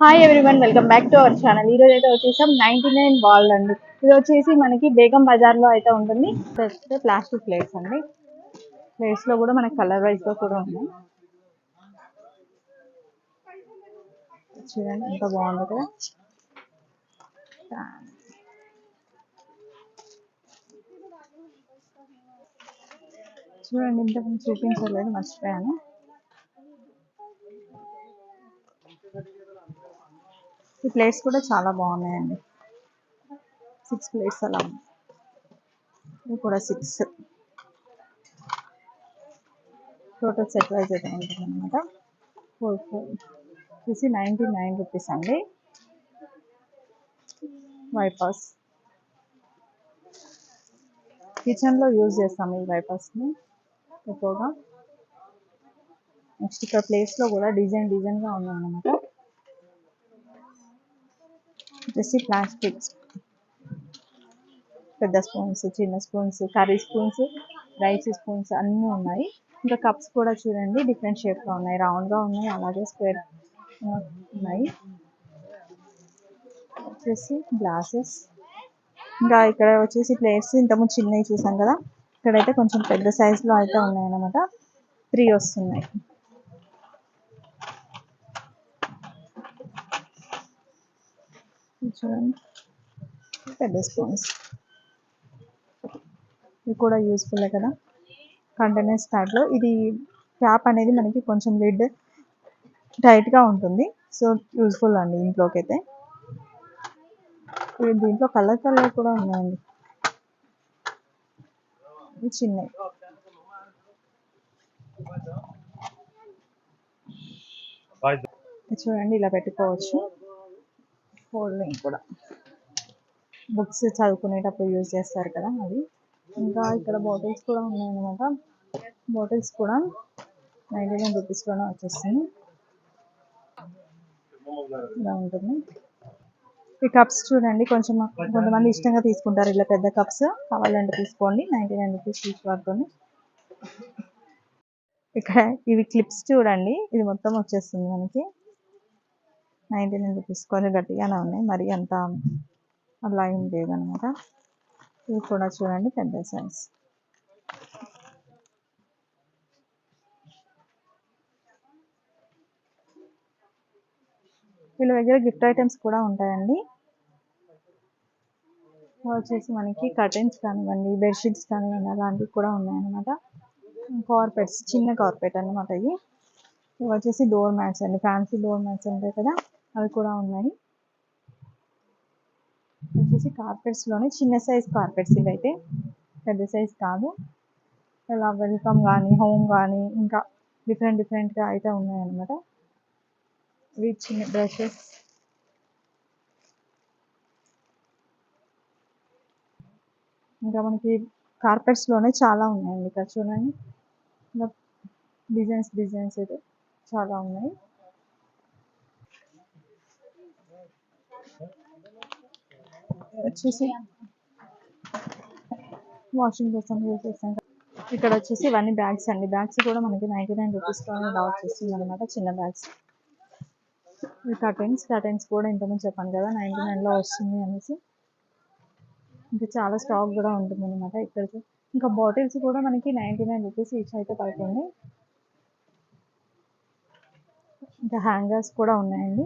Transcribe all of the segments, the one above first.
Hi everyone welcome back to our channel ఈ రోజు అయితే వచ్చేసాం నైన్టీ నైన్ బాల్ అండి. ఇది వచ్చేసి మనకి బేగం బజార్లో అయితే ఉంటుంది. ఫస్ట్ ప్లాస్టిక్ ప్లేట్స్ అండి. ప్లేట్స్లో కూడా మనకి కలర్ వైజ్గా కూడా ఉన్నాయి. చూడండి ఎంత బాగుంది కదా. చూడండి ఇంత చూపించలేదు మర్చిపోయాను. ఈ ప్లేట్స్ కూడా చాలా బాగున్నాయండి. సిక్స్ ప్లేట్స్ అలా ఉన్నాయి. ఇవి కూడా సిక్స్ టోటల్ సెట్ వైజ్ అయితే ఉంటుంది అనమాట ఫోర్ ఫోర్ వచ్చేసి నైంటీ నైన్ రూపీస్ అండి వైపాస్ కిచెన్లో యూజ్ చేస్తాము ఈ వైపాస్ని ఎక్కువగా. నెక్స్ట్ ఇక్కడ ప్లేస్లో కూడా డిజైన్ డిజైన్గా ఉన్నాయన్నమాట. వచ్చేసి ప్లాస్టిక్ పెద్ద స్పూన్స్ చిన్న spoons curry spoons rice spoons అన్నీ ఉన్నాయి. ఇంకా కప్స్ కూడా చూడండి డిఫరెంట్ షేప్లో ఉన్నాయి. రౌండ్గా ఉన్నాయి అలాగే స్క్వేర్ ఉన్నాయి. వచ్చేసి గ్లాసెస్ ఇంకా ఇక్కడ వచ్చేసి ప్లేట్స్ ఇంతకుముందు చిన్నవి చూసాం కదా. ఇక్కడైతే కొంచెం పెద్ద సైజులో అయితే ఉన్నాయి అన్నమాట త్రీ వస్తున్నాయి. చూడండి పెద్ద స్పూన్స్ ఇది కూడా యూస్ఫుల్ కదా? కంటైనర్స్ టైప్లో ఇది క్యాప్ అనేది మనకి కొంచెం లిడ్ టైట్గా ఉంటుంది. సో యూస్ఫుల్ అండి ఇంట్లోకి అయితే దీంట్లో కలర్ కలర్ కూడా ఉన్నాయండి. ఇవి చిన్నవి. చూడండి ఇలా పెట్టుకోవచ్చు. ఫోల్డింగ్ కూడా. బుక్స్ చదువుకునేటప్పుడు యూజ్ చేస్తారు కదా అవి. ఇంకా ఇక్కడ బాటిల్స్ కూడా ఉన్నాయన్నమాట. బాటిల్స్ కూడా నైంటీ నైన్ రూపీస్లోనే వచ్చేస్తుంది. ఇలా ఉంటుంది ఈ కప్స్ చూడండి కొంచెం కొంతమంది ఇష్టంగా తీసుకుంటారు. ఇలా పెద్ద కప్స్ కావాలంటే తీసుకోండి. నైంటీ నైన్ రూపీస్ తీసుకుంటుంది ఇక్కడ ఇవి క్లిప్స్ చూడండి. ఇది మొత్తం వచ్చేస్తుంది మనకి. నైంటీ నైన్ రూపీస్ కొంచెం గట్టిగానే ఉన్నాయి. మరి అంత అలా ఏం లేదనమాట. ఇవి కూడా చూడండి పెద్ద సైజ్ వీళ్ళ దగ్గర గిఫ్ట్ ఐటమ్స్ కూడా ఉంటాయండి. వచ్చేసి మనకి కర్టెన్స్ కానివ్వండి బెడ్షీట్స్ కానివ్వండి అలాంటివి కూడా ఉన్నాయన్నమాట. కార్పెట్స్ చిన్న కార్పెట్ అనమాట ఇవి. ఇవి వచ్చేసి డోర్ మ్యాట్స్ అండి. ఫ్యాన్సీ డోర్ మ్యాట్స్ ఉంటాయి కదా. అవి కూడా ఉన్నాయి. వచ్చేసి కార్పెట్స్లోనే చిన్న సైజ్ కార్పెట్స్ ఇవైతే. పెద్ద సైజ్ కాదు. ఇలా వెల్కమ్ కానీ హోమ్ కానీ ఇంకా డిఫరెంట్ డిఫరెంట్గా అయితే ఉన్నాయన్నమాట. ఇవి చిన్న బ్రషెస్ ఇంకా మనకి కార్పెట్స్లోనే చాలా ఉన్నాయండి ఇక్కడ చూడండి. ఇంకా డిజైన్స్ డిజైన్స్ అయితే చాలా ఉన్నాయి. వచ్చేసి వాషింగ్ కోసం యూజ్ చేస్తాం. ఇక్కడ వచ్చేసి ఇవన్నీ బ్యాగ్స్ అండి. బ్యాగ్స్ కూడా మనకి నైంటీ నైన్ రూపీస్లోనే ఇలా వచ్చేస్తుంది అనమాట చిన్న బ్యాగ్స్. కర్టెన్స్ కర్టెన్స్ కూడా ఇంతకుముందు చెప్పాను కదా నైంటీ నైన్లో వస్తుంది అనేసి. ఇంకా చాలా స్టాక్ కూడా ఉంటుంది అనమాట ఇక్కడికి. ఇంకా బాటిల్స్ కూడా మనకి నైంటీ నైన్ రూపీస్ ఈచ్ అయితే పడుతుంది. ఇంకా హ్యాంగర్స్ కూడా ఉన్నాయండి.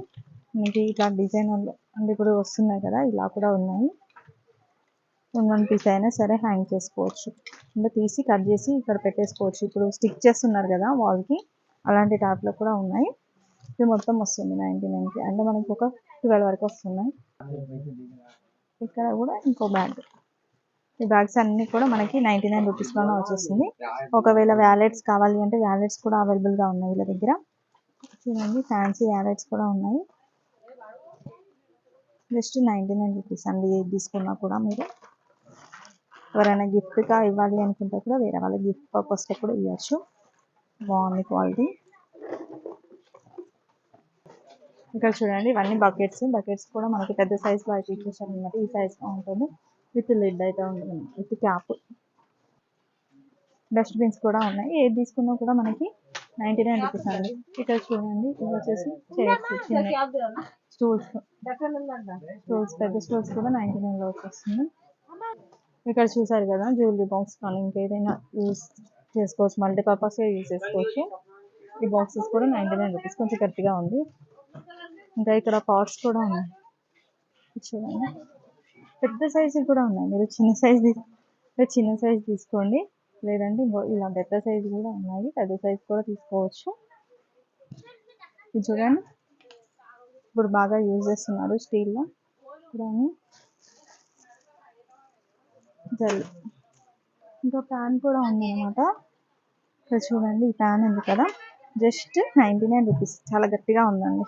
మనకి ఇట్లా డిజైన్ అంటే ఇప్పుడు వస్తున్నాయి కదా ఇలా కూడా ఉన్నాయి. వన్ వన్ పీస్ అయినా సరే హ్యాంగ్ చేసుకోవచ్చు. ఇంకా తీసి కట్ చేసి ఇక్కడ పెట్టేసుకోవచ్చు. ఇప్పుడు స్టిక్ చేస్తున్నారు కదా వాల్కి అలాంటి టైప్లో కూడా ఉన్నాయి. ఇది మొత్తం వస్తుంది నైంటీ నైన్కి అంటే మనకి ఒక ట్వెల్వ్ వరకు వస్తున్నాయి. ఇక్కడ కూడా ఇంకో బ్యాగ్ ఈ బ్యాగ్స్ అన్నీ కూడా మనకి నైంటీ నైన్ రూపీస్లోనే వచ్చేస్తుంది. ఒకవేళ వ్యాలెట్స్ కావాలి అంటే వ్యాలెట్స్ కూడా అవైలబుల్గా ఉన్నాయి వీళ్ళ దగ్గర. చూడండి ఫ్యాన్సీ వ్యాలెట్స్ కూడా ఉన్నాయి. జస్ట్ నైంటీ నైన్ రూపీస్ అండి ఏది తీసుకున్నా కూడా మీరు. ఎవరైనా గిఫ్ట్గా ఇవ్వాలి అనుకుంటే కూడా వేరే వాళ్ళ గిఫ్ట్ పర్పస్లో కూడా ఇవ్వచ్చు బాగుంది క్వాలిటీ. ఇక్కడ చూడండి ఇవన్నీ బకెట్స్. బకెట్స్ కూడా మనకి పెద్ద సైజ్ అయితే ఇచ్చేసాను అనమాట ఈ సైజ్లో ఉంటుంది. విత్ లిడ్ అయితే ఉంటుంది. With cap. డస్ట్బిన్స్ కూడా ఉన్నాయి. ఏది తీసుకున్నా కూడా మనకి నైంటీ నైన్ రూపీస్ అండి. ఇక్కడ చూడండి. ఇది వచ్చేసి చైర్స్ చిన్న స్టూల్స్ స్టూల్స్ పెద్ద స్టూల్స్ కూడా నైంటీ నైన్లో వచ్చేస్తుంది ఇక్కడ చూసారు కదా జ్యువెలరీ బాక్స్ కానీ ఇంకేదైనా యూస్ చేసుకోవచ్చు మల్టీపర్పస్గా యూస్ చేసుకోవచ్చు. ఈ బాక్సెస్ కూడా నైంటీ నైన్ రూపీస్ కొంచెం గట్టిగా ఉంది. ఇంకా ఇక్కడ పాట్స్ కూడా ఉన్నాయి. చూడండి. పెద్ద సైజు కూడా ఉన్నాయి. మీరు చిన్న సైజ్ చిన్న సైజ్ తీసుకోండి. లేదంటే ఇంకో ఇలా పెద్ద సైజు కూడా ఉన్నాయి. పెద్ద సైజు కూడా తీసుకోవచ్చు. ఇది చూడండి. ఇప్పుడు బాగా యూజ్ చేస్తున్నారు స్టీల్లో. చూడండి జల్. ఇంకా ప్యాన్ కూడా ఉంది అనమాట ఇక్కడ చూడండి ఈ ప్యాన్ ఉంది కదా. Just ninety nine rupees. చాలా గట్టిగా ఉందండి.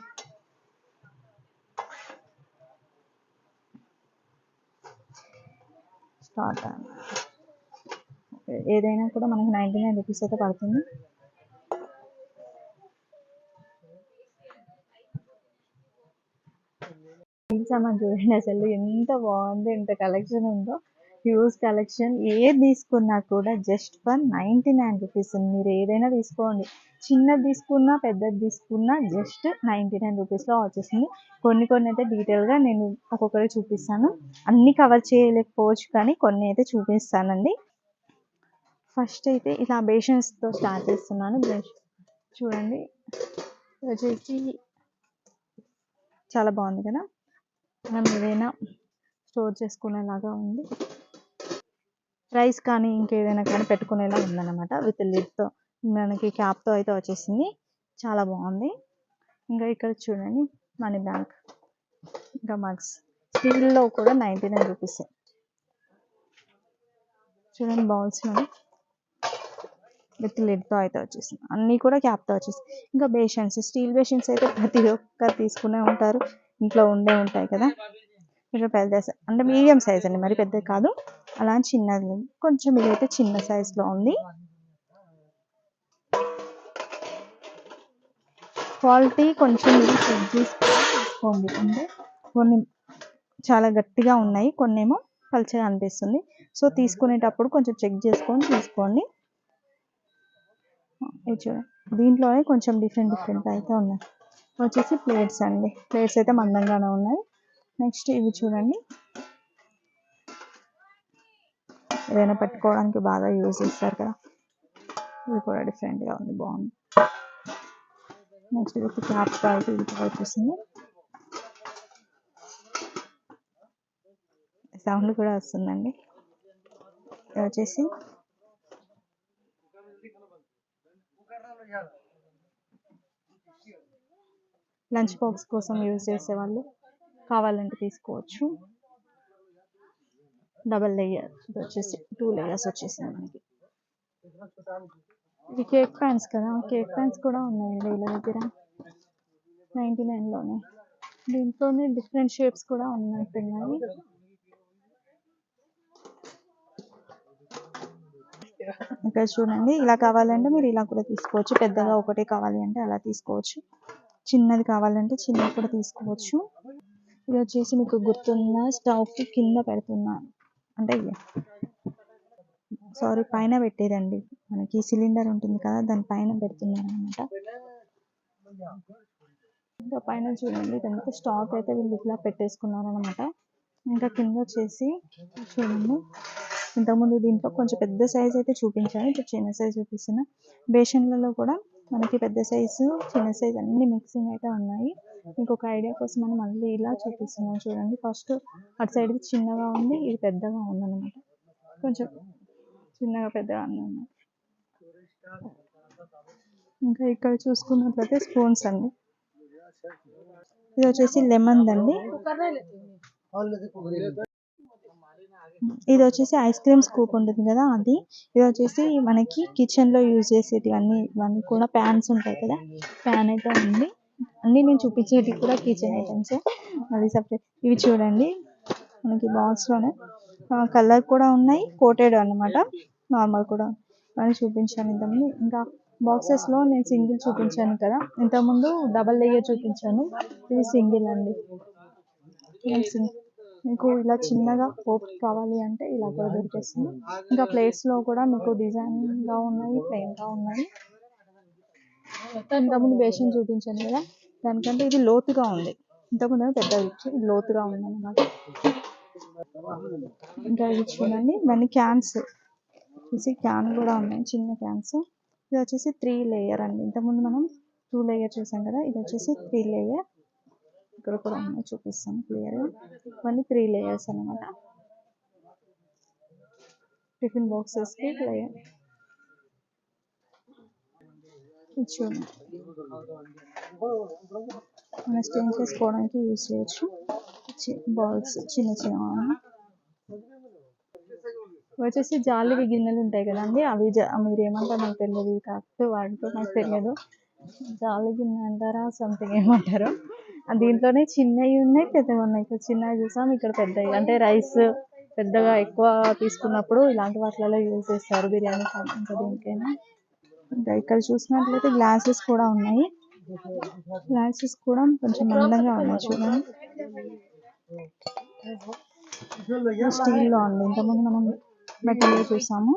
స్టార్ట్ ఏదైనా కూడా మనకి నైంటీ నైన్ రూపీస్ అయితే పడుతుంది. ఈ చూడండి అసలు. ఎంత బాగుంది ఎంత కలెక్షన్ ఉందో. హ్యూజ్ కలెక్షన్ ఏది తీసుకున్నా కూడా just for ninety nine rupees మీరు ఏదైనా తీసుకోండి. చిన్నది తీసుకున్నా పెద్దది తీసుకున్నా జస్ట్ నైంటీ నైన్ రూపీస్లో వచ్చేసింది. కొన్ని కొన్ని అయితే డీటెయిల్గా నేను ఒక్కొక్కటి చూపిస్తాను. అన్నీ కవర్ చేయలేకపోవచ్చు కానీ కొన్ని అయితే చూపిస్తానండి. ఫస్ట్ అయితే ఇలా బేషన్స్తో స్టార్ట్ చేస్తున్నాను. చూడండి. వచ్చేసి చాలా బాగుంది కదా. మనం ఏదైనా స్టోర్ చేసుకునేలాగా ఉంది. రైస్ కానీ ఇంకేదైనా కానీ పెట్టుకునేలా ఉందన్నమాట. విత్ లిడ్తో మనకి క్యాప్తో అయితే వచ్చేసింది. చాలా బాగుంది. ఇంకా ఇక్కడ చూడండి మనీ బ్యాంక్ ఇంకా మగ్స్. స్టీల్లో కూడా నైంటీ నైన్ రూపీస్. చూడండి బౌల్స్ విత్ లిడ్తో అయితే వచ్చేసింది. అన్నీ కూడా క్యాప్తో వచ్చేసింది. ఇంకా బేషన్స్ స్టీల్ బేషన్స్ అయితే ప్రతి ఒక్కరు తీసుకునే ఉంటారు. ఇంట్లో ఉండే ఉంటాయి కదా. ఇట్లా పెద్ద అంటే మీడియం సైజ్ అండి మరి పెద్దది కాదు. అలా చిన్నది కొంచెం ఇదైతే చిన్న సైజులో ఉంది. క్వాలిటీ కొంచెం ఇది చెక్ చేసుకొని తీసుకోండి అంటే కొన్ని చాలా గట్టిగా ఉన్నాయి కొన్ని ఏమో పలుచగా అనిపిస్తుంది. సో తీసుకునేటప్పుడు కొంచెం చెక్ చేసుకొని తీసుకోండి ఇది చూడండి. దీంట్లోనే కొంచెం డిఫరెంట్ డిఫరెంట్ అయితే ఉన్నాయి. వచ్చేసి ప్లేట్స్ అండి. ప్లేట్స్ అయితే మందంగానే ఉన్నాయి. నెక్స్ట్ ఇవి చూడండి. ఏదైనా పెట్టుకోవడానికి బాగా యూజ్ చేస్తారు కదా. ఇది కూడా డిఫరెంట్గా ఉంది. బాగుంది. నెక్స్ట్ ఇది క్యాప్ అయితే ఇది కూడా వచ్చేసింది. సౌండ్ కూడా వస్తుందండి. ఇది వచ్చేసి లంచ్ బాక్స్ కోసం యూజ్ చేసేవాళ్ళు కావాలంటే తీసుకోవచ్చు. డబల్ లేయర్ ఇది వచ్చేసి టూ లేయర్స్ వచ్చేసింది మనకి. ఇవి కేక్ ప్యాన్స్ కదా కేక్ ప్యాన్స్ కూడా ఉన్నాయండి వీళ్ళ దగ్గర. నైంటీ నైన్లోనే. దీంట్లోనే డిఫరెంట్ షేప్స్ కూడా ఉన్నట్టున్నాయి ఇక్కడ చూడండి ఇలా కావాలంటే మీరు ఇలా కూడా తీసుకోవచ్చు. పెద్దగా ఒకటే కావాలి అంటే అలా తీసుకోవచ్చు. చిన్నది కావాలంటే చిన్నది కూడా తీసుకోవచ్చు. ఇది వచ్చేసి మీకు గుర్తున్న స్టవ్ కింద పెడుతున్నాను అంటే సారీ పైన పెట్టేదండి. మనకి సిలిండర్ ఉంటుంది కదా దాని పైన పెడుతున్నాను అనమాట ఇంకా పైన చూడండి ఇదంతా స్టాక్ అయితే వీళ్ళు ఇట్లా పెట్టేసుకున్నారు అనమాట ఇంకా కింద వచ్చేసి చూడండి. ఇంతకుముందు దీంట్లో కొంచెం పెద్ద సైజ్ అయితే చూపించాను ఇప్పుడు చిన్న సైజ్ చూపిస్తున్నా. బేషన్లలో కూడా మనకి పెద్ద సైజు చిన్న సైజు అన్ని మిక్సింగ్ అయితే ఉన్నాయి. ఇంకొక ఐడియా కోసం మనం మళ్ళీ ఇలా చూపిస్తున్నాం చూడండి. ఫస్ట్ అటు సైడ్ చిన్నగా ఉంది ఇది పెద్దగా ఉందన్నమాట. కొంచెం చిన్నగా పెద్దగా ఉన్నాయి ఇంకా ఇక్కడ చూసుకున్నట్లయితే స్పూన్స్ అండి. ఇది వచ్చేసి లెమన్ దండి. ఇది వచ్చేసి ఐస్ క్రీమ్ స్కూప్ ఉంటుంది కదా అది. ఇది వచ్చేసి మనకి కిచెన్లో యూజ్ చేసేటివన్నీ ఇవన్నీ కూడా ప్యాన్స్ ఉంటాయి కదా. ప్యాన్ అయితే ఉంది. అన్ని నేను చూపించేటివి కూడా కిచెన్ ఐటమ్స్ అది సపరేట్ ఇవి చూడండి. మనకి బాక్స్లోనే. కలర్ కూడా ఉన్నాయి. కోటెడ్ అన్నమాట. నార్మల్ కూడా. అని చూపించాను ఇంతకుముందు. ఇంకా బాక్సెస్లో నేను సింగిల్ చూపించాను కదా. ఇంతకుముందు డబల్ లేయర్ చూపించాను. ఇది సింగిల్ అండి. సింగిల్ మీకు ఇలా చిన్నగా పోప్ కావాలి అంటే ఇలా కూడా దొరికేస్తుంది. ఇంకా ప్లేట్స్లో కూడా మీకు డిజైన్గా ఉన్నాయి ప్లెయిన్గా ఉన్నాయి. ఇంతకుముందు బేషన్ చూపించాను కదా దానికంటే ఇది లోతుగా ఉంది. ఇంతకుముందు పెద్ద ఇది లోతుగా ఉంది అనమాట ఇంకా ఇది చూడండి ఇవన్నీ క్యాన్స్ వచ్చేసి క్యాన్ కూడా ఉన్నాయి చిన్న క్యాన్స్ ఇది వచ్చేసి త్రీ లేయర్ అండి. ఇంతకుముందు మనం టూ లేయర్ చూసాం కదా ఇది వచ్చేసి త్రీ లేయర్ ఇక్కడ కూడా ఉన్నాయి చూపిస్తాను క్లియర్ ఇవన్నీ త్రీ లేయర్స్ అన్నమాట. టిఫిన్ బాక్సెస్కి లేయర్ చూడండి. మన స్టేన్ చేసుకోవడానికి యూజ్ చేయొచ్చు. బాల్స్ చిన్న చిన్న వచ్చేసి జాలివి గిన్నెలు ఉంటాయి కదండి అవి మీరు ఏమంటారో నాకు తెలియదు కరెక్ట్ వాటితో నాకు తెలియదు. జాలి గిన్నె అంటారా? సంథింగ్ ఏమంటారు? దీంట్లోనే చిన్నవి ఉన్నాయి పెద్దవి ఉన్నాయి. ఇక్కడ చిన్నవి చూసాం ఇక్కడ పెద్దవి అంటే రైస్ పెద్దగా ఎక్కువ తీసుకున్నప్పుడు ఇలాంటి వాటిలలో యూజ్ చేస్తారు బిర్యానీ ఇంకా దీనికైనా. ఇంకా ఇక్కడ చూసినట్లయితే గ్లాసెస్ కూడా ఉన్నాయి. గ్లాసెస్ కూడా కొంచెం అందంగా ఉన్నాయి చూడండి. స్టీల్లో ఇంతకుముందు మనం మెటల్ చూసాము.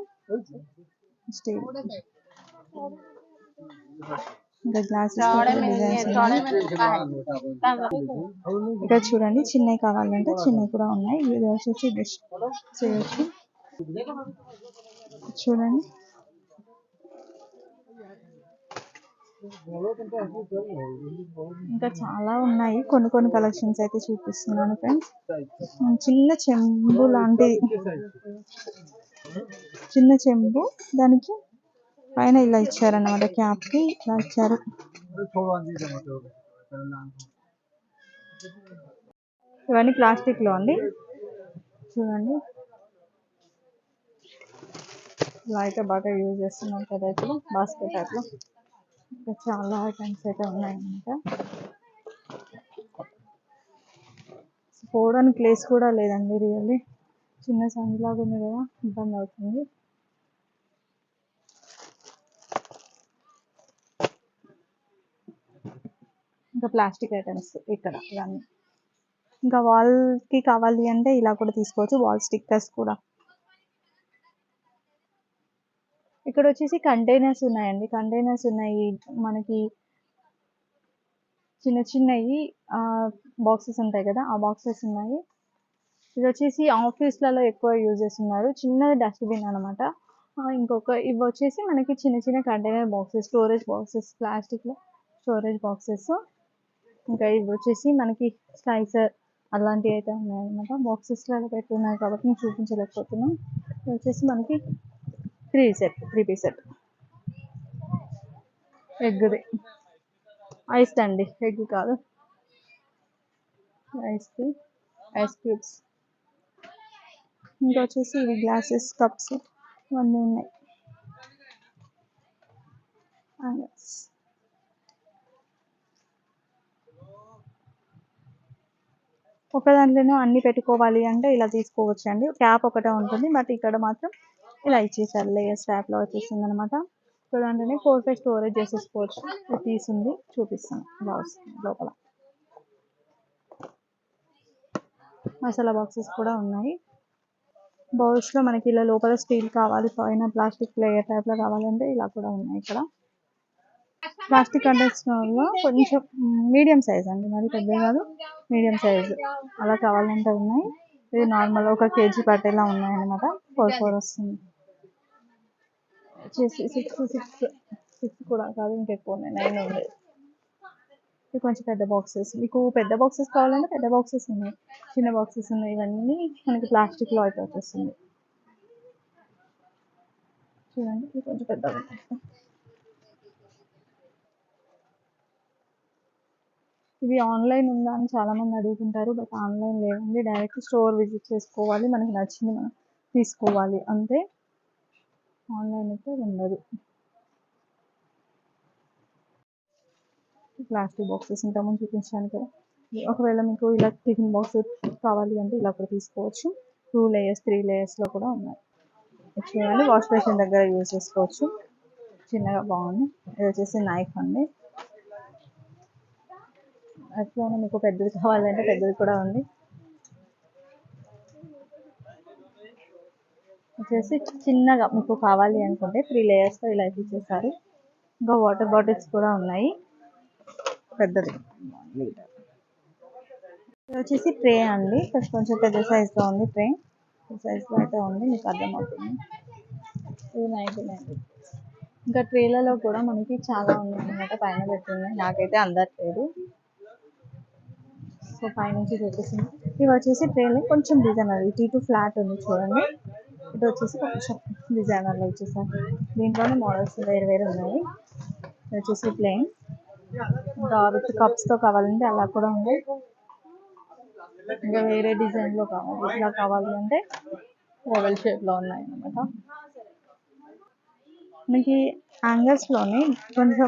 స్టీల్. ఇంకా గ్లాసెస్ ఇక్కడ చూడండి చిన్నవి కావాలంటే చిన్నవి కూడా ఉన్నాయి. ఇది వచ్చేసి డిష్ చేయొచ్చు. చూడండి. ఇంకా చాలా ఉన్నాయి. కొన్ని కొన్ని కలెక్షన్స్ అయితే చూపిస్తున్నాను ఫ్రెండ్స్ చిన్న చెంబు లాంటిది. చిన్న చెంబు దానికి పైన ఇలా ఇచ్చారన్నమాట క్యాప్కి ఇలా ఇచ్చారు. ఇవన్నీ ప్లాస్టిక్లో అండి. చూడండి. ఇలా అయితే బాగా యూజ్ చేస్తున్నాం కదా ఇప్పుడు బాస్కెట్ అట్లా ఇంకా చాలా ఐటమ్స్ అయితే ఉన్నాయన్నమాట. పోవడానికి ప్లేస్ కూడా లేదండి రియల్లీ. చిన్న సందులాగా ఉంది కదా ఇబ్బంది అవుతుంది. ఇంకా ప్లాస్టిక్ ఐటమ్స్ ఇక్కడ ఇవన్నీ. ఇంకా వాల్కి కావాలి అంటే ఇలా కూడా తీసుకోవచ్చు వాల్ స్టిక్కర్స్ కూడా. ఇక్కడ వచ్చేసి కంటైనర్స్ ఉన్నాయండి. కంటైనర్స్ ఉన్నాయి మనకి చిన్న చిన్నవి బాక్సెస్ ఉంటాయి కదా ఆ బాక్సెస్ ఉన్నాయి. ఇది వచ్చేసి ఆఫీస్లలో ఎక్కువ యూజ్ చేస్తున్నారు. చిన్నది డస్ట్బిన్ అనమాట ఇంకొక ఇవి వచ్చేసి మనకి చిన్న చిన్న కంటైనర్ బాక్సెస్ స్టోరేజ్ బాక్సెస్ ప్లాస్టిక్లో స్టోరేజ్ బాక్సెస్. ఇంకా ఇవి వచ్చేసి మనకి స్లైసర్ అలాంటివి అయితే ఉన్నాయన్నమాట. బాక్సెస్లలో పెట్టున్నాయి కాబట్టి నేను చూపించలేకపోతున్నాం. ఇది వచ్చేసి మనకి three set three piece set ఎగ్ది ice అండి. ఎగ్ కాదు. ఐస్ ఐస్ క్యూబ్స్ ఇంకా వచ్చేసి ఇవి గ్లాసెస్ కప్స్ ఇవన్నీ ఉన్నాయి. ఒక దాంట్లోనే అన్ని పెట్టుకోవాలి అంటే ఇలా తీసుకోవచ్చు అండి క్యాప్ ఒకటే ఉంటుంది బట్ ఇక్కడ మాత్రం ఇలా ఇచ్చేసారు. లేయర్ స్టాప్లో వచ్చేసింది అనమాట సో దాంట్లోనే ఫోర్ ఫైవ్ స్టోరేజ్ చేసేసుకోవచ్చు తీసుంది చూపిస్తాను బ్లౌజ్ లోపల. మసాలా బాక్సెస్ కూడా ఉన్నాయి. బౌల్స్లో మనకి ఇలా లోపల స్టీల్ కావాలి పైన ప్లాస్టిక్ లేయర్ టైప్లో కావాలంటే ఇలా కూడా ఉన్నాయి ఇక్కడ. ప్లాస్టిక్ కంటైనర్లో కొంచెం మీడియం సైజ్ అండి మరి పెద్ద కాదు. Medium size. అలా కావాలంటే ఉన్నాయి. ఇది నార్మల్ ఒక కేజీ పట్టేలా ఉన్నాయి అనమాట ఫోర్ ఫోర్ వస్తుంది. వచ్చేసి సిక్స్ సిక్స్ సిక్స్ కూడా కాదు ఇంకెక్కువ ఉన్నాయి. నైన్ ఉంది. ఇది కొంచెం పెద్ద బాక్సెస్. మీకు పెద్ద బాక్సెస్ కావాలంటే పెద్ద బాక్సెస్ ఉన్నాయి. చిన్న బాక్సెస్ ఉన్నాయి. ఇవన్నీ మనకి ప్లాస్టిక్లో అయితే వచ్చేస్తుంది చూడండి ఇది కొంచెం పెద్దగా ఇవి ఆన్లైన్ ఉందా అని చాలామంది అడుగుతుంటారు. బట్ ఆన్లైన్ లేదండి డైరెక్ట్ స్టోర్ విజిట్ చేసుకోవాలి. మనకి నచ్చింది మనం తీసుకోవాలి. అంతే. ఆన్లైన్ అయితే ఉండదు. ప్లాస్టిక్ బాక్సెస్ ఇంతకుముందు చూపించాను కదా. ఒకవేళ మీకు ఇలా టిఫిన్ బాక్స్ కావాలి అంటే ఇలా కూడా తీసుకోవచ్చు. టూ లేయర్స్ త్రీ లేయర్స్లో కూడా ఉన్నాయి. చూడండి వాష్ బేసిన్ దగ్గర యూజ్ చేసుకోవచ్చు. చిన్నగా బాగుంది. ఇది వచ్చేసి నైఫ్ అండి. అట్లనే మీకు పెద్దది కావాలంటే పెద్దది కూడా ఉంది. వచ్చేసి చిన్నగా మీకు కావాలి అనుకుంటే త్రీ లేయర్స్తో ఇలా ఇచ్చేసారు. ఇంకా వాటర్ బాటిల్స్ కూడా ఉన్నాయి. పెద్దది. వచ్చేసి ట్రే అండి. కొంచెం కొంచెం పెద్ద సైజులో ఉంది ట్రే సైజ్లో అయితే ఉంది. మీకు అర్థమవుతుంది. ఇది నైన్టీ నైన్ ఇంకా ట్రేలలో కూడా మనకి చాలా ఉన్నాయి అన్నమాట పైన పెట్టున్నాయి నాకైతే అందట్లేదు. సో పైనుంచి చూపిస్తుంది ఇవి వచ్చేసి ట్రైన్ కొంచెం డిజైనర్ ఇటు ఇటు ఫ్లాట్ ఉంది చూడండి. ఇటు వచ్చేసి కొంచెం డిజైనర్లో వచ్చేసారు దీంట్లోనే మోడల్స్ వేరు వేరు ఉన్నాయి. ఇది వచ్చేసి ప్లేన్ ఇంకా విత్ కప్స్తో కావాలంటే అలా కూడా ఉంది. ఇంకా వేరే డిజైన్లో కావాలి. ఇట్లా కావాలి అంటే ఓవెల్ షేప్లో ఉన్నాయి అనమాట మనకి యాంగిల్స్లోనే కొంచెం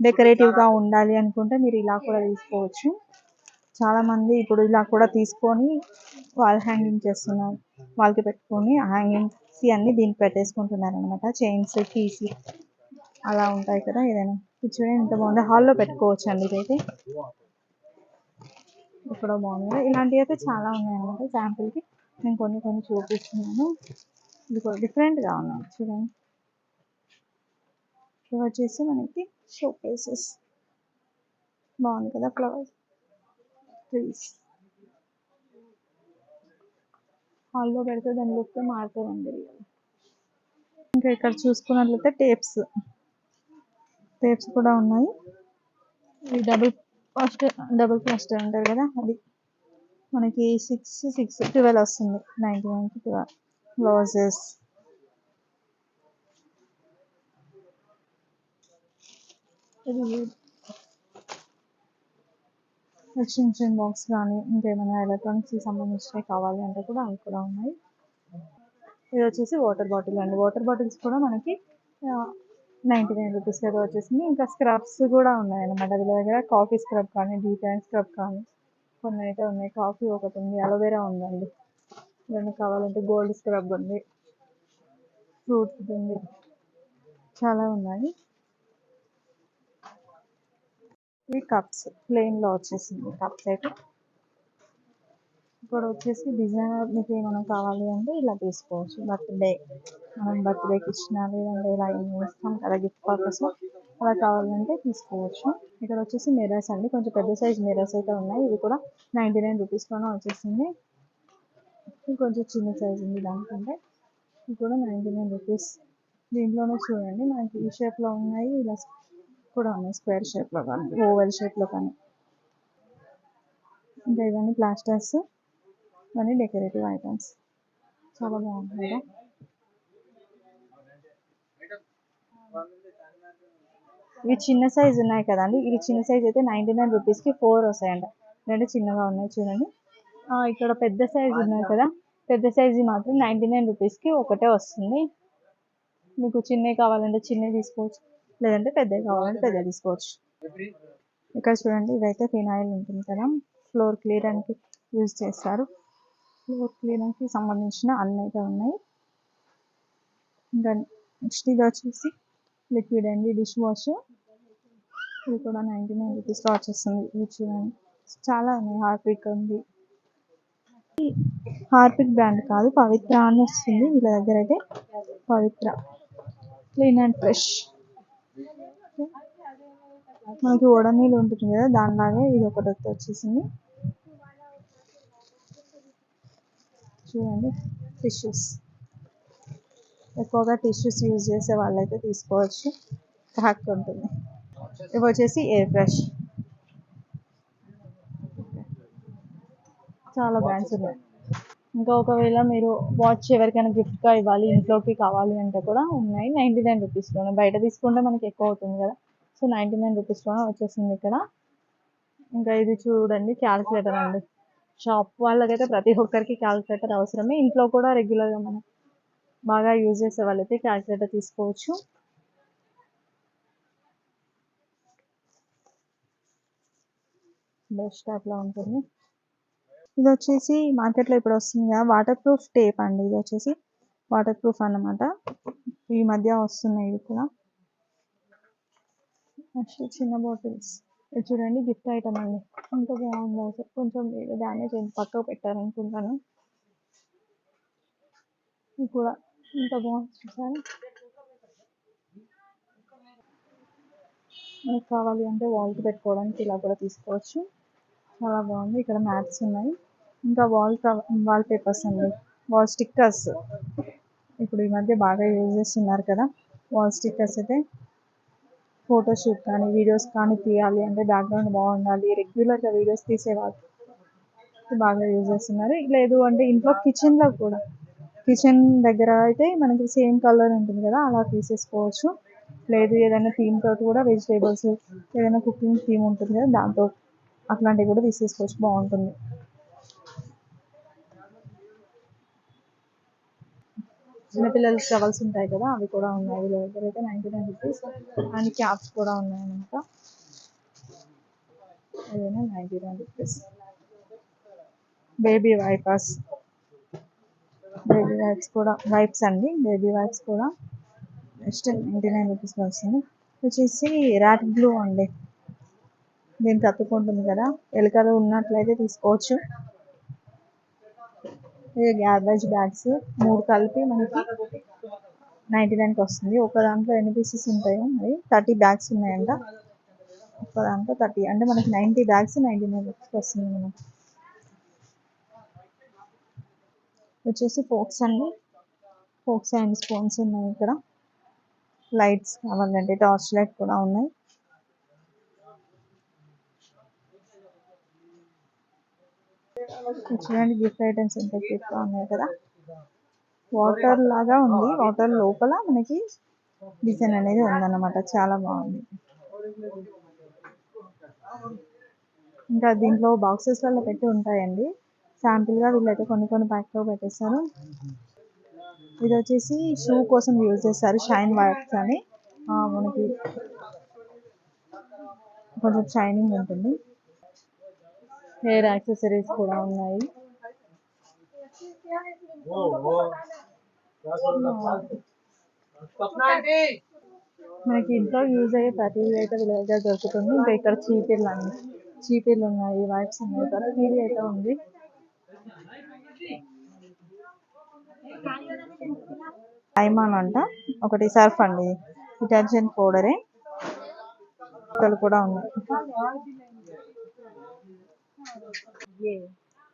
డెకరేటివ్గా ఉండాలి అనుకుంటే మీరు ఇలా కూడా తీసుకోవచ్చు. చాలామంది ఇప్పుడు ఇలా కూడా తీసుకొని వాల్ హ్యాంగింగ్ చేస్తున్నారు. వాళ్ళకి పెట్టుకొని హ్యాంగింగ్స్ అన్నీ దీనికి పెట్టేసుకుంటున్నారు అనమాట చైన్స్ కీస్ అలా ఉంటాయి కదా ఏదైనా. ఇది చూడండి ఎంత బాగుంది. హాల్లో పెట్టుకోవచ్చు అండి ఇదైతే. ఇక్కడ బాగుంది ఇలాంటివి అయితే చాలా ఉన్నాయి అనమాట శాంపుల్కి నేను కొన్ని కొన్ని చూపిస్తున్నాను. ఇది కూడా డిఫరెంట్గా ఉన్నాయి. చూడండి. ఇవి వచ్చేసి మనకి షో ప్లేసెస్ బాగుంది కదా ఫ్లవర్స్ ట్రీస్ హాల్లో పెడితే దాని లుక్ మారుతుందండి ఇంకా ఇక్కడ చూసుకున్నట్లయితే టేప్స్ టేప్స్ కూడా ఉన్నాయి. ఇది డబుల్ పాస్టర్ డబుల్ పాస్టర్ అంటారు కదా అది. మనకి సిక్స్ సిక్స్ ట్వెల్వ్ వస్తుంది. నైంటీ నైన్కి ట్వెల్వ్ బ్లౌజెస్ ఇది ఎక్స్టెన్షన్ బాక్స్ కానీ ఇంకేమైనా ఎలక్ట్రానిక్స్కి సంబంధించినవి కావాలి అంటే కూడా అవి కూడా ఉన్నాయి. ఇది వచ్చేసి వాటర్ బాటిల్ అండి. వాటర్ బాటిల్స్ కూడా మనకి నైంటీ నైన్ రూపీస్ ఏదో వచ్చేసింది. ఇంకా స్క్రబ్స్ కూడా ఉన్నాయి అన్నమాట వీళ్ళ దగ్గర కాఫీ స్క్రబ్ కానీ డీటాన్ స్క్రబ్ కానీ కొన్ని అయితే ఉన్నాయి. కాఫీ ఒకటి ఉంది. అలోవెరా ఉందండి. ఇవన్నీ కావాలంటే గోల్డ్ స్క్రబ్ ఉంది. ఫ్రూట్స్ ఉంది. చాలా ఉన్నాయి. ఇవి కప్స్ ప్లెయిన్లో వచ్చేసింది కప్స్ అయితే ఇక్కడ వచ్చేసి డిజైనర్ మీకు ఏమైనా కావాలి అంటే ఇలా తీసుకోవచ్చు. బర్త్డే మనం బర్త్డేకి ఇచ్చిన లేదంటే ఇలా ఏం చేస్తాం కదా గిఫ్ట్ పర్పస్ అలా కావాలంటే తీసుకోవచ్చు. ఇక్కడ వచ్చేసి మిర్రర్స్ అండి. కొంచెం పెద్ద సైజ్ మిర్రర్స్ అయితే ఉన్నాయి. ఇవి కూడా నైంటీ నైన్ రూపీస్లోనే వచ్చేసింది. కొంచెం చిన్న సైజ్ ఉంది దానికంటే. ఇది కూడా నైంటీ నైన్ రూపీస్ దీంట్లోనే చూడండి. మనకి ఈ షేప్లో ఉన్నాయి. ఇలా కూడా ఉన్నాయి స్క్వేర్ షేప్లో కానీ ఓవెల్ షేప్లో కానీ. ఇంకా ఇవన్నీ ప్లాస్టర్స్ ఇవన్నీ డెకరేటివ్ ఐటమ్స్. చాలా బాగుంది కదా. ఇవి చిన్న సైజ్ ఉన్నాయి కదండి. ఇవి చిన్న సైజ్ అయితే నైంటీ నైన్ రూపీస్కి ఫోర్ వస్తాయంట. రెండు చిన్నగా ఉన్నాయి చూడండి. ఆ, ఇక్కడ పెద్ద సైజ్ ఉన్నాయి కదా. పెద్ద సైజ్ మాత్రం నైంటీ నైన్ రూపీస్కి ఒకటే వస్తుంది. మీకు చిన్నవి కావాలంటే చిన్నవి తీసుకోవచ్చు. లేదంటే పెద్దవి కావాలంటే పెద్దవి తీసుకోవచ్చు. ఇక్కడ చూడండి ఇదైతే ఫినాయిల్ ఉంటుంది కదా. ఫ్లోర్ క్లీనర్కి యూజ్ చేస్తారు. ఫ్లోర్ క్లీనర్కి సంబంధించిన అన్నీ అయితే ఉన్నాయి. ఇంకా నెక్స్ట్ ఇది వచ్చేసి లిక్విడ్ అండి డిష్ వాష్ ఇది కూడా నైంటీ నైన్ రూపీస్లో వచ్చేస్తుంది. ఇది చూడండి. చాలా ఉన్నాయి. హార్పిక్ ఉంది. హార్పిక్ బ్రాండ్ కాదు పవిత్ర అని వస్తుంది. వీళ్ళ దగ్గర అయితే పవిత్ర క్లీన్ అండ్ ఫ్రెష్ మనకి ఓడనీళ్ళు ఉంటుంది కదా దానిలాగే ఇది ఒకటి వచ్చేసింది. చూడండి టిష్యూస్ ఎక్కువగా టిష్యూస్ యూజ్ చేసే వాళ్ళైతే తీసుకోవచ్చు. ప్యాక్ ఉంటుంది. ఇవి వచ్చేసి ఎయిర్ బ్రష్ చాలా బ్రాండ్స్ ఉన్నాయి. ఇంకా ఒకవేళ మీరు వాచ్ ఎవరికైనా గిఫ్ట్గా ఇవ్వాలి ఇంట్లోకి కావాలి అంటే కూడా ఉన్నాయి. నైంటీ నైన్ రూపీస్లోనే బయట తీసుకుంటే మనకి ఎక్కువ అవుతుంది కదా. సో నైంటీ నైన్ రూపీస్లోనే వచ్చేసింది ఇక్కడ. ఇంకా ఇది చూడండి క్యాలిక్యులేటర్ అండి. షాప్ వాళ్ళకైతే ప్రతి ఒక్కరికి క్యాలిక్యులేటర్ అవసరమే. ఇంట్లో కూడా రెగ్యులర్గా మనం బాగా యూజ్ చేసే వాళ్ళైతే క్యాలిక్యులేటర్ తీసుకోవచ్చు. బెస్ట్ టైప్లో ఉంటుంది. ఇది వచ్చేసి మార్కెట్లో ఇప్పుడు వస్తుంది కదా వాటర్ ప్రూఫ్ టేప్ అండి ఇది వచ్చేసి వాటర్ ప్రూఫ్ అన్నమాట. ఈ మధ్య వస్తున్నాయి ఇవి కూడా. నెక్స్ట్ చిన్న బాటిల్స్ ఇది చూడండి గిఫ్ట్ ఐటమ్ అండి. ఎంత బాగుంది కొంచెం డ్యామేజ్ అయింది. పక్కకు పెట్టారనుకుంటాను ఇది కూడా ఎంత బాగుంది చూసారు? మనకు కావాలి అంటే వాల్కి పెట్టుకోవడానికి ఇలా కూడా తీసుకోవచ్చు. చాలా బాగుంది. ఇక్కడ మ్యాట్స్ ఉన్నాయి. ఇంకా వాల్ వాల్ పేపర్స్ అండి. Wall stickers. ఇప్పుడు ఈ మధ్య బాగా యూజ్ చేస్తున్నారు కదా. వాల్ స్టిక్కర్స్ అయితే ఫోటోషూట్ కానీ వీడియోస్ కానీ తీయాలి అంటే బ్యాక్గ్రౌండ్ బాగుండాలి. రెగ్యులర్గా వీడియోస్ తీసేవాళ్ళు బాగా యూజ్ చేస్తున్నారు. లేదు అంటే ఇంట్లో కిచెన్లో కూడా. కిచెన్ దగ్గర అయితే మనకి సేమ్ కలర్ ఉంటుంది కదా అలా తీసేసుకోవచ్చు. లేదు ఏదైనా థీమ్ తోటి కూడా వెజిటేబుల్స్ ఏదైనా కుకింగ్ థీమ్ ఉంటుంది కదా దాంతో అట్లాంటివి కూడా తీసేసుకోవచ్చు బాగుంటుంది. చిన్నపిల్లలకి టవల్స్ ఉంటాయి కదా అవి కూడా ఉన్నాయి. వీళ్ళ దగ్గర అయితే ninety nine rupees. And caps కూడా ఉన్నాయి అనమాట ఏదైనా ninety nine rupees. Baby wipers. Baby wipes కూడా వైప్స్ అండి. బేబీ వైప్స్ కూడా. నెక్స్ట్ నైంటీ నైన్ రూపీస్లో వస్తుంది. వచ్చేసి ర్యాట్ గ్లూ అండి. దీన్ని అతుక్కుంటుంది కదా. ఎలుకలు ఉన్నట్లయితే తీసుకోవచ్చు. ఇది గ్యాబేజ్ బ్యాగ్స్ మూడు కలిపి మనకి నైంటీ నైన్కి వస్తుంది. ఒక దాంట్లో ఎన్ని పీసెస్ ఉంటాయో మరి థర్టీ బ్యాగ్స్ ఉన్నాయంట. ఒక దాంట్లో థర్టీ అంటే మనకి నైంటీ బ్యాగ్స్ నైంటీ నైన్ రూపీస్కి వస్తుంది మనకి. వచ్చేసి ఫోక్స్ అండి. ఫోక్స్ అండ్ స్పూన్స్ ఉన్నాయి ఇక్కడ. లైట్స్ కావాలంటే టార్చ్ లైట్ కూడా ఉన్నాయి. చూడండి గిఫ్ట్ ఐటమ్స్ ఎంత క్యూట్గా ఉన్నాయి కదా. వాటర్ లాగా ఉంది. వాటర్ లోపల మనకి డిజైన్ అనేది ఉందన్నమాట. చాలా బాగుంది. ఇంకా దీంట్లో బాక్సెస్లలో పెట్టి ఉంటాయండి. శాంపిల్గా వీళ్ళైతే కొన్ని కొన్ని ప్యాక్లో పెట్టేస్తారు. ఇది వచ్చేసి షూ కోసం యూజ్ చేస్తారు. షైన్ వైప్స్ అని. మనకి కొంచెం షైనింగ్ ఉంటుంది. హెయిర్ యాక్సెసరీస్ కూడా ఉన్నాయి. మనకి ఇంట్లో యూజ్ అయ్యే ప్రతిదీ అయితే వీళ్ళ దొరుకుతుంది. ఇంకా ఇక్కడ చీపీలు అన్ని చీపిర్లు ఉన్నాయి వైప్స్ ఉన్నాయి ప్రతిదీ అయితే ఉంది. ఐమాన్ అంట ఒకటి సర్ఫ్ అండి. డిటర్జెంట్ పౌడరే. కూడా ఉన్నాయి.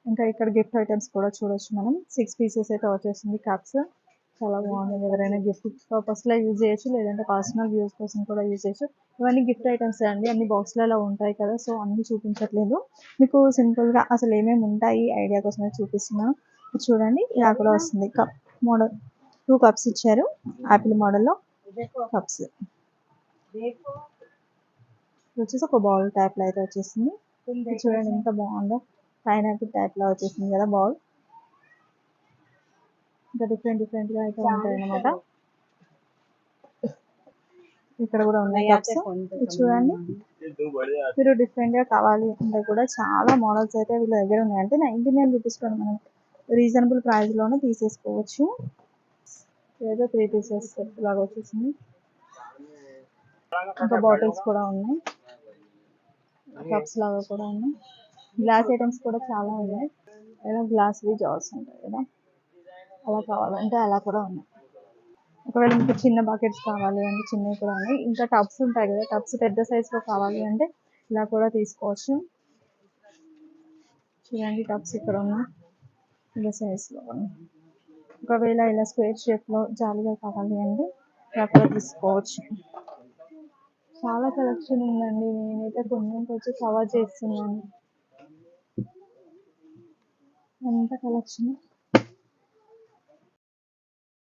ఇంకా ఇక్కడ గిఫ్ట్ ఐటమ్స్ కూడా చూడొచ్చు మనం. సిక్స్ పీసెస్ అయితే వచ్చేసింది కప్స్ చాలా బాగుంది. ఎవరైనా గిఫ్ట్ పర్పస్లో యూజ్ చేయొచ్చు లేదంటే పర్సనల్ యూజ్ కోసం కూడా యూజ్ చేయొచ్చు. ఇవన్నీ గిఫ్ట్ ఐటమ్స్ అండి. అన్ని బాక్స్లలో ఉంటాయి కదా సో అన్నీ చూపించట్లేదు. మీకు సింపుల్గా అసలు ఏమేమి ఉంటాయి ఐడియా కోసమే చూపిస్తున్నాను చూడండి ఇలా కూడా వస్తుంది. కప్ మోడల్ టూ కప్స్ ఇచ్చారు. యాపిల్ మోడల్లో కప్స్ వచ్చేసి ఒక బౌల్ టైప్లో అయితే వచ్చేసింది. చూడండి ఎంత బాగుందో. పైనాపిల్ టైప్లో వచ్చేసింది కదా బౌల్ ఇంకా డిఫరెంట్ డిఫరెంట్గా అయితే ఉంటాయి అన్నమాట ఇక్కడ కూడా ఉన్నాయి కప్స్ చూడండి. మీరు different గా కావాలి అంటే కూడా చాలా మోడల్స్ అయితే వీళ్ళ దగ్గర ఉన్నాయి. అంటే నైంటీ నైన్ రూపీస్ మనం రీజనబుల్లోనే తీసేసుకోవచ్చు. ఏదో త్రీ పీసెస్ లాగా వచ్చేసింది. ఇంకా బాటిల్స్ కూడా ఉన్నాయి. కప్స్ లాగా కూడా ఉన్నాయి. గ్లాస్ ఐటమ్స్ కూడా చాలా ఉన్నాయి. ఇలా గ్లాస్వి జార్స్ ఉంటాయి కదా. అలా కావాలంటే అలా కూడా ఉన్నాయి. ఒకవేళ మీకు చిన్న బకెట్స్ కావాలి అంటే చిన్నవి కూడా ఉన్నాయి. ఇంకా టబ్స్ ఉంటాయి కదా. టబ్స్ పెద్ద సైజులో లో కావాలి అంటే ఇలా కూడా తీసుకోవచ్చు. చూడండి టబ్స్ ఇక్కడ ఉన్నాయి. పెద్ద సైజులో లో ఉన్నాయి. ఒకవేళ ఇలా స్క్వేర్ షేప్లో జాలీగా కావాలి అంటే ఇలా కూడా తీసుకోవచ్చు. చాలా కలెక్షన్ ఉందండి. నేనైతే కొన్ని వచ్చి కవర్ చేస్తున్నాను. అంత కలెక్షన్?